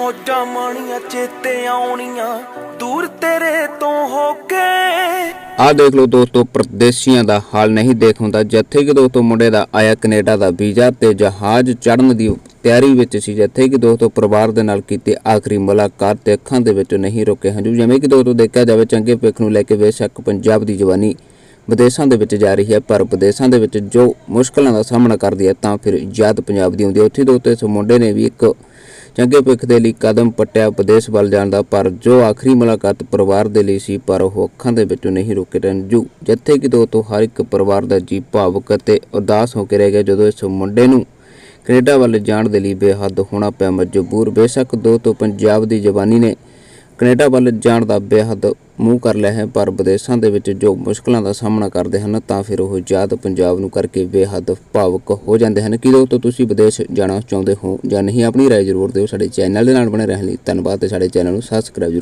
ਮੋਜਾਂ ਮਾਣੀਆਂ, ਚੇਤੇ ਆਉਣੀਆਂ, ਦੂਰ ਤੇਰੇ ਤੋਂ ਹੋ ਕੇ। ਆਹ ਦੇਖ ਲਓ ਦੋਸਤੋ, ਪਰਦੇਸੀਆਂ ਦਾ ਹਾਲ ਨਹੀਂ ਦੇਖ ਹੁੰਦਾ। ਜਿੱਥੇ ਕਿ ਦੋਸਤੋ ਮੁੰਡੇ ਦਾ ਆਇਆ ਕੈਨੇਡਾ ਦਾ ਵੀਜ਼ਾ ਤੇ ਜਹਾਜ਼ ਚੜਨ ਦੀ ਤਿਆਰੀ ਵਿੱਚ ਸੀ। ਜਿੱਥੇ ਕਿ ਦੋਸਤੋ ਪਰਿਵਾਰ ਦੇ ਨਾਲ ਕੀਤੀ ਆਖਰੀ ਮੁਲਾਕਾਤ ਤੇ ਅੱਖਾਂ ਦੇ ਵਿੱਚੋਂ ਨਹੀਂ ਰੁਕੇ ਹੰਝੂ। ਜਿਵੇਂ ਕਿ ਦੋਸਤੋ ਦੇਖਿਆ ਜਾਵੇ, ਚੰਗੇ ਭਵਿੱਖ ਨੂੰ ਲੈ ਕੇ ਬੇਸ਼ੱਕ ਪੰਜਾਬ ਦੀ ਜਵਾਨੀ ਵਿਦੇਸ਼ਾਂ ਦੇ ਵਿੱਚ ਜਾ ਰਹੀ ਹੈ, ਪਰ ਵਿਦੇਸ਼ਾਂ ਦੇ ਵਿੱਚ ਜੋ ਮੁਸ਼ਕਲਾਂ ਦਾ ਸਾਹਮਣਾ ਕਰਦੀ ਹੈ, ਤਾਂ ਫਿਰ ਯਾਦ ਪੰਜਾਬ ਦੀ ਆਉਂਦੀ ਹੈ। ਉੱਥੇ ਦੋਸਤੋ ਇਸ ਮੁੰਡੇ ਨੇ ਵੀ ਇੱਕ ਚੰਗੇ ਭਵਿੱਖ ਦੇ ਲਈ ਕਦਮ ਪੱਟਿਆ ਵਿਦੇਸ਼ ਵੱਲ ਜਾਣ ਦਾ, ਪਰ ਜੋ ਆਖਰੀ ਮੁਲਾਕਾਤ ਪਰਿਵਾਰ ਦੇ ਲਈ ਸੀ, ਪਰ ਉਹ ਅੱਖਾਂ ਦੇ ਵਿੱਚੋਂ ਨਹੀਂ ਰੁਕੇ ਰੰਜੂ। ਜਿੱਥੇ ਕਿ ਦੋਸਤੋ ਹਰ ਇੱਕ ਪਰਿਵਾਰ ਦਾ ਜੀ ਭਾਵਕ ਅਤੇ ਉਦਾਸ ਹੋ ਕੇ ਰਹਿ ਗਿਆ, ਜਦੋਂ ਇਸ ਮੁੰਡੇ ਨੂੰ ਕੈਨੇਡਾ ਵੱਲ ਜਾਣ ਦੇ ਲਈ ਬੇਹੱਦ ਹੋਣਾ ਪਿਆ ਮਜਬੂਰ। ਬੇਸ਼ੱਕ ਦੋ ਤੋਂ ਪੰਜਾਬ ਦੀ ਜਵਾਨੀ ਨੇ ਕੈਨੇਡਾ ਵੱਲ ਜਾਣ ਦਾ ਬੇਹੱਦ ਮੂੰਹ ਕਰ ਲਿਆ ਹੈ, ਪਰ ਵਿਦੇਸ਼ਾਂ ਦੇ ਵਿੱਚ ਜੋ ਮੁਸ਼ਕਲਾਂ ਦਾ ਸਾਹਮਣਾ ਕਰਦੇ ਹਨ, ਤਾਂ ਫਿਰ ਉਹ ਯਾਦ ਪੰਜਾਬ ਨੂੰ ਕਰਕੇ ਬੇਹੱਦ ਭਾਵੁਕ ਹੋ ਜਾਂਦੇ ਹਨ। ਕਿ ਤੋਂ ਤੁਸੀਂ ਵਿਦੇਸ਼ ਜਾਣਾ ਚਾਹੁੰਦੇ ਹੋ ਜਾਂ ਨਹੀਂ, ਆਪਣੀ ਰਾਏ ਜ਼ਰੂਰ ਦਿਓ। ਸਾਡੇ ਚੈਨਲ ਦੇ ਨਾਲ ਬਣੇ ਰਹਿਣ ਲਈ ਧੰਨਵਾਦ ਤੇ ਸਾਡੇ ਚੈਨਲ ਨੂੰ ਸਬਸਕ੍ਰਾਈਬ ਜ਼ਰੂਰ